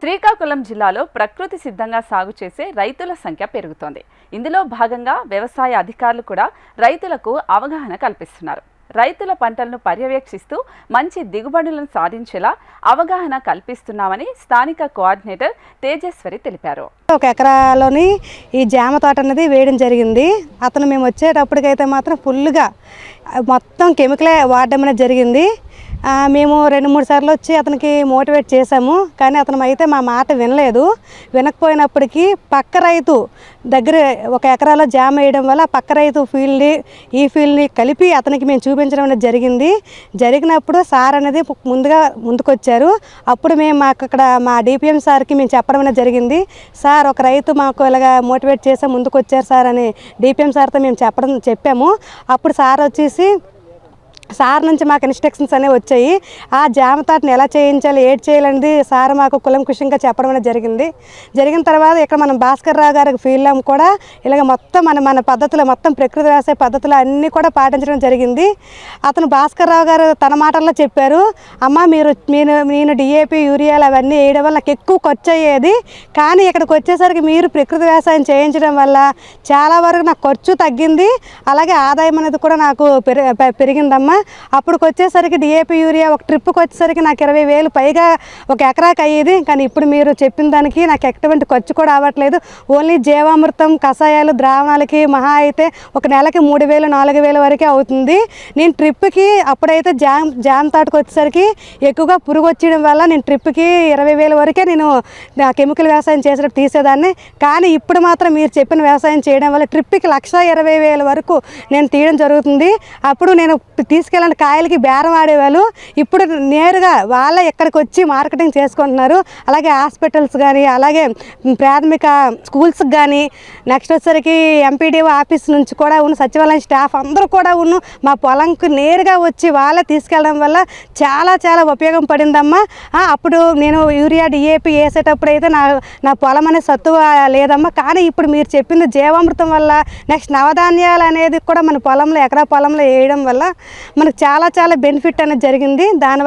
శ్రీకాకుళం జిల్లాలో ప్రకృతి సిద్ధంగా సాగు చేసే రైతుల సంఖ్య పెరుగుతోంది. ఇందులో భాగంగా వ్యవసాయ అధికారులు కూడా రైతులకు అవగాహన కల్పిస్తున్నారు. రైతుల పంటలను పర్యవేక్షిస్తూ మంచి దిగుబడులను సాధించేలా అవగాహన కల్పిస్తున్నామని స్థానిక కోఆర్డినేటర్ తేజేశ్వరి తెలిపారు. ఒక ఎకరాలోని ఈ జామ తోట అనేది వేయడం జరిగింది. అతను మేము వచ్చేటప్పటికైతే మాత్రం ఫుల్గా మొత్తం కెమికలే వాడడం అనేది జరిగింది. మేము రెండు మూడు సార్లు వచ్చి అతనికి మోటివేట్ చేశాము కానీ అతను అయితే మా మాట వినలేదు. వినకపోయినప్పటికీ పక్క రైతు దగ్గర ఒక ఎకరాలో జామ వేయడం వల్ల పక్క రైతు ఫీల్డ్ని ఈ ఫీల్డ్ని కలిపి అతనికి మేము చూపించడం అనేది జరిగింది. జరిగినప్పుడు సార్ అనేది ముందుగా ముందుకొచ్చారు. అప్పుడు మేము మాకు అక్కడ మా డిపిఎం సార్కి మేము చెప్పడం అనేది జరిగింది. సార్ ఒక రైతు మాకు ఇలాగ మోటివేట్ చేసే ముందుకొచ్చారు సార్ అని డిపిఎం సార్తో మేము చెప్పడం చెప్పాము. అప్పుడు సార్ వచ్చేసి సార్ నుంచి మాకు ఇన్స్ట్రక్షన్స్ అనేవి వచ్చాయి. ఆ జామ తోటని ఎలా చేయించాలి ఏడ్ చేయాలనేది సార్ మాకు కులంకుషంగా చెప్పడం అనేది జరిగింది. జరిగిన తర్వాత ఇక్కడ మనం భాస్కర్ రావు గారికి ఫీల్డ్లో కూడా ఇలాగ మొత్తం మన మన పద్ధతులు మొత్తం ప్రకృతి వ్యవసాయ పద్ధతులు అన్నీ కూడా పాటించడం జరిగింది. అతను భాస్కర్ రావు గారు తన మాటల్లో చెప్పారు అమ్మ మీరు నేను నేను డిఏపి యూరియాలు అవన్నీ వేయడం వల్ల నాకు ఎక్కువ ఖర్చు అయ్యేది. కానీ ఇక్కడికి వచ్చేసరికి మీరు ప్రకృతి వ్యవసాయం చేయించడం వల్ల చాలా వరకు నాకు ఖర్చు తగ్గింది. అలాగే ఆదాయం అనేది కూడా నాకు పెరి పె- పెరిగిందమ్మా. అప్పుడుకి వచ్చేసరికి డిఏపి యూరియా ఒక ట్రిప్కి వచ్చేసరికి నాకు ఇరవై వేలు పైగా ఒక ఎకరాకి అయ్యేది. కానీ ఇప్పుడు మీరు చెప్పిన దానికి నాకు ఎటువంటి ఖర్చు కూడా అవ్వట్లేదు. ఓన్లీ జీవామృతం కషాయాలు ద్రావణాలకి మహా అయితే ఒక నెలకి మూడు వేలు నాలుగు వేల వరకే అవుతుంది. నేను ట్రిప్కి అప్పుడైతే జామ్ జామ్ తోటకు వచ్చేసరికి ఎక్కువగా పురుగు వచ్చేయడం వల్ల నేను ట్రిప్కి ఇరవై వేల వరకే నేను కెమికల్ వ్యవసాయం చేసేటప్పుడు తీసేదాన్ని. కానీ ఇప్పుడు మాత్రం మీరు చెప్పిన వ్యవసాయం చేయడం వల్ల ట్రిప్కి లక్ష ఇరవై వేల వరకు నేను తీయడం జరుగుతుంది. అప్పుడు నేను తీసుకెళ్ళిన కాయలకి బేరం ఆడేవాళ్ళు ఇప్పుడు నేరుగా వాళ్ళ ఇక్కడికి వచ్చి మార్కెటింగ్ చేసుకుంటున్నారు. అలాగే హాస్పిటల్స్ కానీ అలాగే ప్రాథమిక స్కూల్స్కి కానీ నెక్స్ట్ వచ్చేసరికి ఎంపీడీఓ ఆఫీస్ నుంచి కూడా ఉన్న సచివాలయం స్టాఫ్ అందరూ కూడా ఉన్న మా పొలంకి నేరుగా వచ్చి వాళ్ళే తీసుకెళ్ళడం వల్ల చాలా చాలా ఉపయోగం పడిందమ్మా. అప్పుడు నేను యూరియా డిఏపి వేసేటప్పుడు అయితే నా నా పొలం అనే సత్తువ లేదమ్మా. కానీ ఇప్పుడు మీరు చెప్పింది జీవామృతం వల్ల నెక్స్ట్ నవధాన్యాలు అనేది కూడా మన పొలంలో ఎకరా పొలంలో వేయడం వల్ల మనకు చాలా చాలా బెనిఫిట్ అనేది జరిగింది. దానివల్ల